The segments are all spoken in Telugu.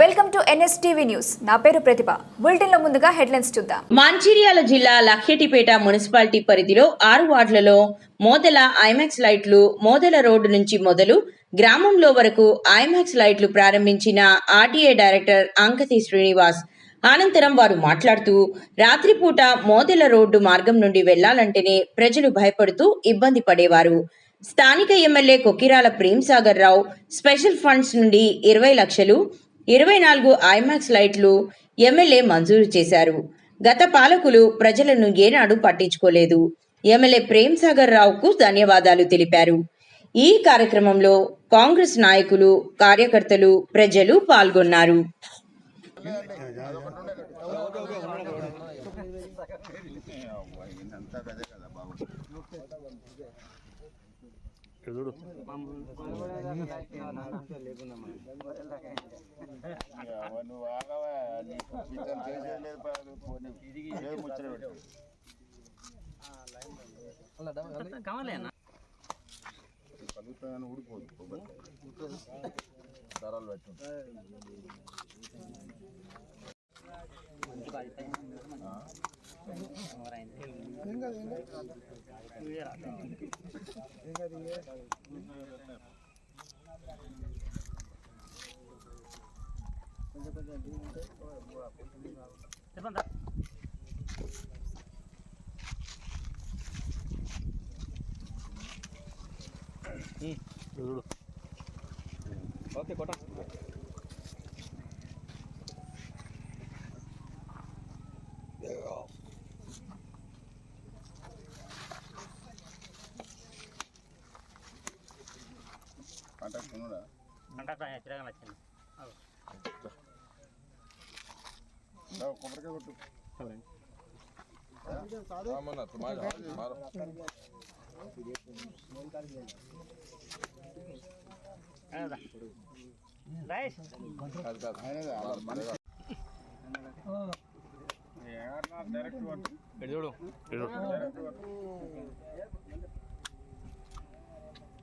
Welcome to NSTV news. నా పేరు ప్రతిభ. బులెటిన్లో ముందుగా హెడ్లైన్స్ చూద్దాం. మంచిర్యాల జిల్లా లఖ్యటిపేట మున్సిపాలిటీ పరిధిలో ఆరు వార్డులలో మోదల ఐమాక్స్ లైట్లు మోదల రోడ్డు నుంచి మొదలు గ్రామంలో వరకు ఐమాక్స్ లైట్లు ప్రారంభించిన ఆర్టీఏ డైరెక్టర్ అంకతి శ్రీనివాస్ అనంతరం వారు మాట్లాడుతూ రాత్రిపూట మోదెల రోడ్డు మార్గం నుండి వెళ్ళాలంటేనే ప్రజలు భయపడుతూ ఇబ్బంది పడేవారు. స్థానిక MLA Kokkirala Premsagar Rao special funds నుండి ఇరవై లక్షలు ఇరవై నాలుగు ఐమాక్స్ లైట్లు ఎమ్మెల్యే మంజూరు చేశారు. గత పాలకులు ప్రజలను ఏనాడు పట్టించుకోలేదు. ఎమ్మెల్యే ప్రేమ్ సాగర్ రావుకు ధన్యవాదాలు తెలిపారు. ఈ కార్యక్రమంలో కాంగ్రెస్ నాయకులు కార్యకర్తలు ప్రజలు పాల్గొన్నారు. నువ్వు ఆగవా నీకు పిచ్చలు చేసేది పెట్టు. ఊడిపోదు కొబ్బరికాయ. దారాలు పెట్టు కొబ్బరికాయ కొట్టు ఆయనదే, అలా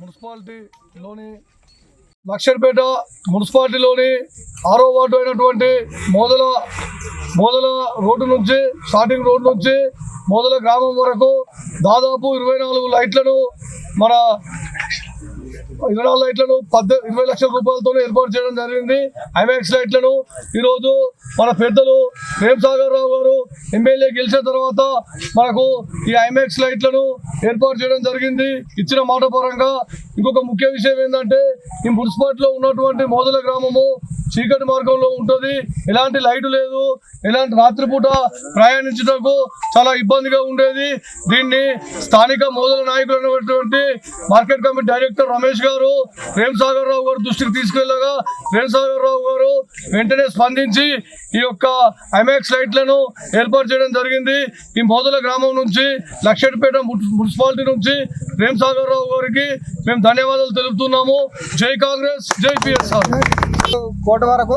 మున్సిపాలిటీలోని లక్షర్పేట మున్సిపాలిటీలోని ఆరో వార్డు అయినటువంటి మోదల మోదల రోడ్డు నుంచి స్టార్టింగ్ రోడ్డు నుంచి మోదల గ్రామం వరకు దాదాపు ఇరవై నాలుగు లైట్లను మన ఇరవై లైట్లను పద్ద ఇరవై లక్షల రూపాయలతో ఏర్పాటు చేయడం జరిగింది. ఐమాక్స్ లైట్లను. ఈరోజు మన పెద్దలు ప్రేమ్ సాగర్ రావు గారు ఎమ్మెల్యే గెలిచిన తర్వాత మనకు ఈ ఐమాక్స్ లైట్లను ఏర్పాటు చేయడం జరిగింది. ఇచ్చిన మాట పరంగా ఇంకొక ముఖ్య విషయం ఏంటంటే ఈ మున్సిపాలిటీలో ఉన్నటువంటి మోదల గ్రామము చీకటి మార్గంలో ఉంటుంది. ఎలాంటి లైట్ లేదు. ఎలాంటి రాత్రిపూట ప్రయాణించటకు చాలా ఇబ్బందిగా ఉండేది. దీన్ని స్థానిక మోదల నాయకులు అయినటువంటి మార్కెట్ కమిటీ డైరెక్టర్ రమేష్ గారు ప్రేమ్ సాగర్ రావు గారు దృష్టికి తీసుకెళ్ళగా ప్రేమ్ సాగర్ రావు గారు వెంటనే స్పందించి ఈ యొక్క ఐమాక్స్ లైట్లను ఏర్పాటు చేయడం జరిగింది. ఈ మోదల గ్రామం నుంచి లక్షపేట మున్సిపాలిటీ నుంచి ప్రేమ్ సాగర్ రావు గారికి మేము ధన్యవాదాలు తెలుపుతున్నాము. జై కాంగ్రెస్ జై పిఎస్ఆర్. కోట వరకు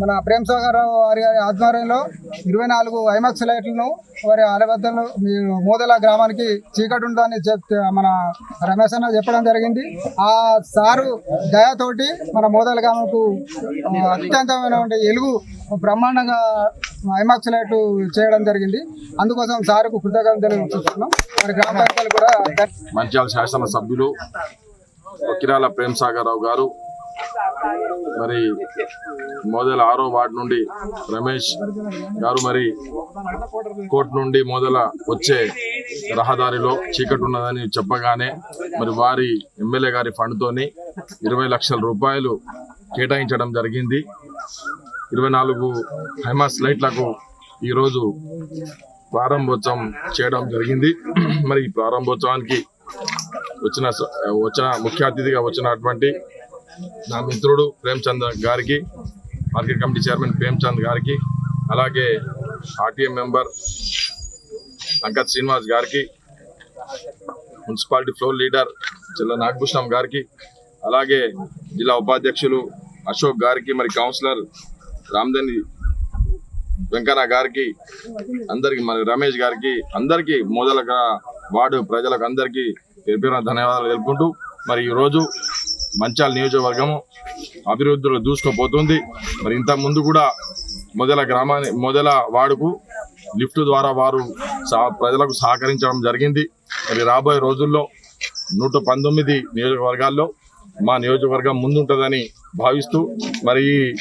మన ప్రేమ్ సాగర్ రావు వారి ఆధ్వర్యంలో ఇరవై నాలుగు ఐమాక్స్ లైట్లను వారి అలవద్దలు మీ మోదల గ్రామానికి చీకటి ఉందని చెప్తే మన రమేష్ అన్న చెప్పడం జరిగింది. ఆ సారు దయతోటి మన మోదల గ్రామంకు అత్యంతమైన అత్యంతమైనటువంటి ఎలుగు బ్రహ్మాండంగా ఐమాక్స్ లైట్ చేయడం జరిగింది. అందుకోసం సారుకు కృతజ్ఞతలు తెలుపుతున్నాం మరి గ్రామ పంచాయతీలు కూడా మంచి శాసన సభ్యులు కిరాల ప్రేమ్ సాగర్ రావు గారు మరి మోదల ఆరో వార్డు నుండి రమేష్ గారు మరి కోర్టు నుండి మోదల వచ్చే రహదారిలో చీకటి ఉన్నదని చెప్పగానే మరి వారి ఎమ్మెల్యే గారి ఫండ్తోని ఇరవై లక్షల రూపాయలు కేటాయించడం జరిగింది. ఇరవై నాలుగు హైమాస్ లైట్లకు ఈరోజు ప్రారంభోత్సవం చేయడం జరిగింది. మరి ఈ ప్రారంభోత్సవానికి వచ్చిన స- వచ్చిన ముఖ్య అతిథిగా వచ్చినటువంటి నా మిత్రుడు ప్రేమ్చంద్ గారికి మార్కెట్ కమిటీ చైర్మన్ ప్రేమ్చంద్ గారికి అలాగే ఆర్టీఎం మెంబర్ అంకత్ శ్రీనివాస్ గారికి మున్సిపాలిటీ ఫ్లోర్ లీడర్ జిల్లా నాగభూషణం గారికి అలాగే జిల్లా ఉపాధ్యక్షులు అశోక్ గారికి మరి కౌన్సిలర్ రామదేని వెంకన్న గారికి అందరికి మరి రమేష్ గారికి అందరికీ మొదల వార్డు ప్రజలకు అందరికీ పేరు ధన్యవాదాలు తెలుపుకుంటూ మరి ఈరోజు మంచాల నియోజకవర్గము అభివృద్ధిలో దూసుకుపోతుంది. మరి ఇంత ముందు కూడా మొదల గ్రామాన్ని మొదల వార్డుకు లిఫ్ట్ ద్వారా వారు సహ- ప్రజలకు సహకరించడం జరిగింది. మరి రాబోయే రోజుల్లో నూట పంతొమ్మిది నియోజకవర్గాల్లో మా నియోజకవర్గం ముందుంటుందని భావిస్తూ మరి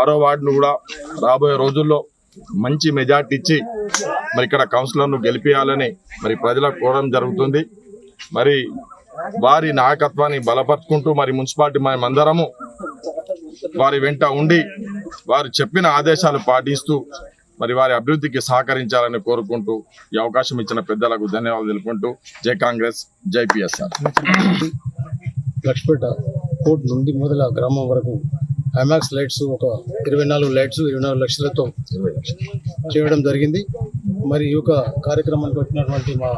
ఆరో వార్డును కూడా రాబోయే రోజుల్లో మంచి మెజార్టీ ఇచ్చి మరి ఇక్కడ కౌన్సిలర్ను గెలిపించాలని మరి ప్రజలకు కోరడం జరుగుతుంది. మరి వారి నాయకత్వాన్ని బలపరుచుకుంటూ మరి మున్సిపాలిటీ మేమందరము వారి వెంట ఉండి వారు చెప్పిన ఆదేశాలు పాటిస్తూ మరి వారి అభివృద్ధికి సహకరించాలని కోరుకుంటూ ఈ అవకాశం ఇచ్చిన పెద్దలకు ధన్యవాదాలు తెలుపుకుంటూ జై కాంగ్రెస్ జై పిఎస్ఆర్. లక్ష్పేట కోర్ట్ నుండి మొదల గ్రామం వరకు ఐమాక్స్ లైట్స్ ఒక ఇరవై నాలుగు లైట్స్ ఇరవై నాలుగు లక్షలతో చేయడం జరిగింది. మరి ఈ యొక్క కార్యక్రమానికి వచ్చినటువంటి మా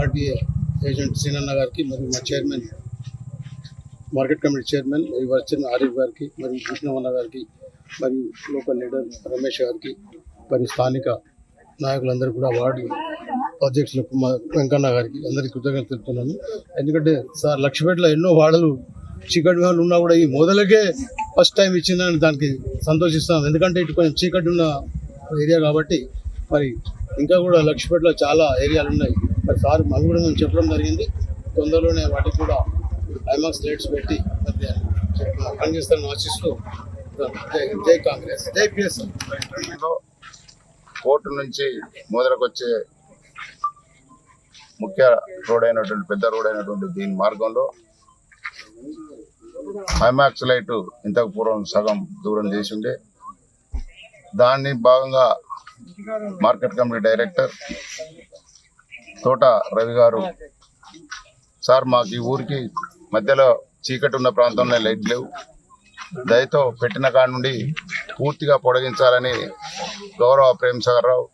ఆర్టీఏ ఏజెంట్ సీనన్న గారికి మరియు మా చైర్మన్ మార్కెట్ కమిటీ చైర్మన్ మరియు వైస్ చైర్మన్ ఆరిఫ్ గారికి మరియు కృష్ణవన్న గారికి మరియు లోకల్ లీడర్ రమేష్ గారికి మరియు స్థానిక నాయకులందరూ కూడా వార్డు అధ్యక్షులకు మా వెంకన్న గారికి అందరికీ కృతజ్ఞతలు తెలుపుతున్నాను. ఎందుకంటే సార్ లక్ష్మీపేటలో ఎన్నో వాడలు చీకటి వాళ్ళు ఉన్నా కూడా ఈ మొదలకే ఫస్ట్ టైం ఇచ్చిందని దానికి సంతోషిస్తున్నాం ఎందుకంటే ఇటు కొంచెం చీకటి ఉన్న ఏరియా కాబట్టి మరి ఇంకా కూడా లక్ష్మీపేటలో చాలా ఏరియాలు ఉన్నాయి. మరి సార్ మళ్ళీ కూడా మేము చెప్పడం జరిగింది. తొందరలోనే వాటికి కూడా ఐమాక్స్ లైట్స్ పెట్టి మరి ఆశిస్తూ జై కాంగ్రెస్. జై పిఎస్ఆర్ కోర్టు నుంచి మొదలకొచ్చే ముఖ్య రోడ్ అయినటువంటి పెద్ద రోడ్ అయినటువంటి దీని మార్గంలో ఐమాక్స్ లైట్ ఇంతకు పూర్వం సగం దూరం చేసి ఉండే. దాన్ని భాగంగా మార్కెట్ కమిటీ డైరెక్టర్ తోట రవి గారు. సార్ మాకు ఈ ఊరికి మధ్యలో చీకటి ఉన్న ప్రాంతంలో లైట్ లేవు. దయతో పెట్టిన కాడ నుండి పూర్తిగా పొడిగించాలని గౌరవ ప్రేమసాగర్ రావు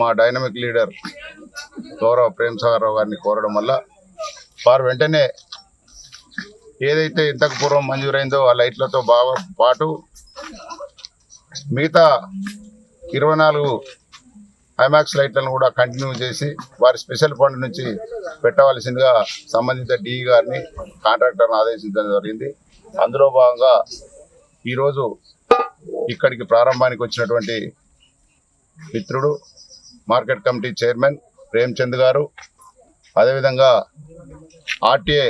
మా డైనమిక్ లీడర్ గౌరవ ప్రేమ్సాగర్ రావు గారిని కోరడం వల్ల వారు వెంటనే ఏదైతే ఇంతకు పూర్వం మంజూరైందో ఆ లైట్లతో బాగా పాటు మిగతా ఇరవై నాలుగు ఐమాక్స్ లైట్లను కూడా కంటిన్యూ చేసి వారి స్పెషల్ ఫండ్ నుంచి పెట్టవలసిందిగా సంబంధిత డిఈ గారిని కాంట్రాక్టర్ని ఆదేశించడం జరిగింది. అందులో భాగంగా ఈరోజు ఇక్కడికి ప్రారంభానికి వచ్చినటువంటి మిత్రుడు మార్కెట్ కమిటీ చైర్మన్ ప్రేమ్చంద్ గారు అదేవిధంగా ఆర్టీఏ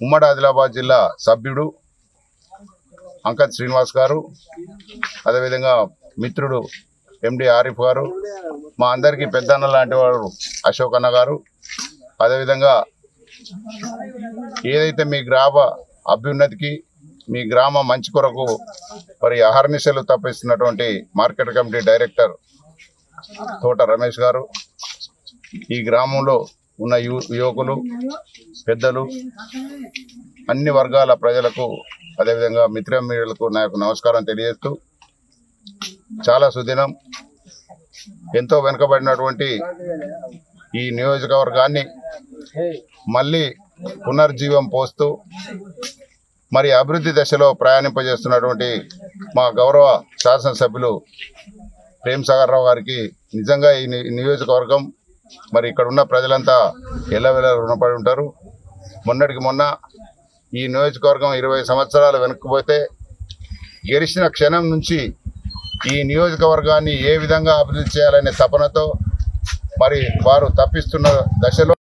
ఉమ్మడి ఆదిలాబాద్ జిల్లా సభ్యుడు అంకత్ శ్రీనివాస్ గారు అదేవిధంగా మిత్రుడు ఎండి ఆరిఫ్ గారు మా అందరికీ పెద్దన్న లాంటి వారు అశోక్ అన్న గారు. అదేవిధంగా ఏదైతే మీ గ్రామ అభ్యున్నతికి మీ గ్రామ మంచి కొరకు మరి అహర్నిశలు తప్పిస్తున్నటువంటి మార్కెట్ కమిటీ డైరెక్టర్ తోట రమేష్ గారు ఈ గ్రామంలో ఉన్న యువకులు పెద్దలు అన్ని వర్గాల ప్రజలకు అదేవిధంగా మిత్ర మీడియాలకు నా యొక్క నమస్కారం తెలియజేస్తూ చాలా సుదినం. ఎంతో వెనుకబడినటువంటి ఈ నియోజకవర్గాన్ని మళ్ళీ పునర్జీవం పోస్తూ మరి అభివృద్ధి దశలో ప్రయాణింపజేస్తున్నటువంటి మా గౌరవ శాసనసభ్యులు ప్రేమ్ సాగర్ రావు గారికి నిజంగా ఈ ని- నియోజకవర్గం మరి ఇక్కడ ఉన్న ప్రజలంతా ఎల్లవెల్ల రుణపడి ఉంటారు. మొన్నటికి మొన్న ఈ నియోజకవర్గం ఇరవై సంవత్సరాలు వెనక్కిపోతే గెలిచిన క్షణం నుంచి ఈ నియోజకవర్గాన్ని ఏ విధంగా అభివృద్ధి చేయాలనే తపనతో మరి వారు తప్పిస్తున్న దశలో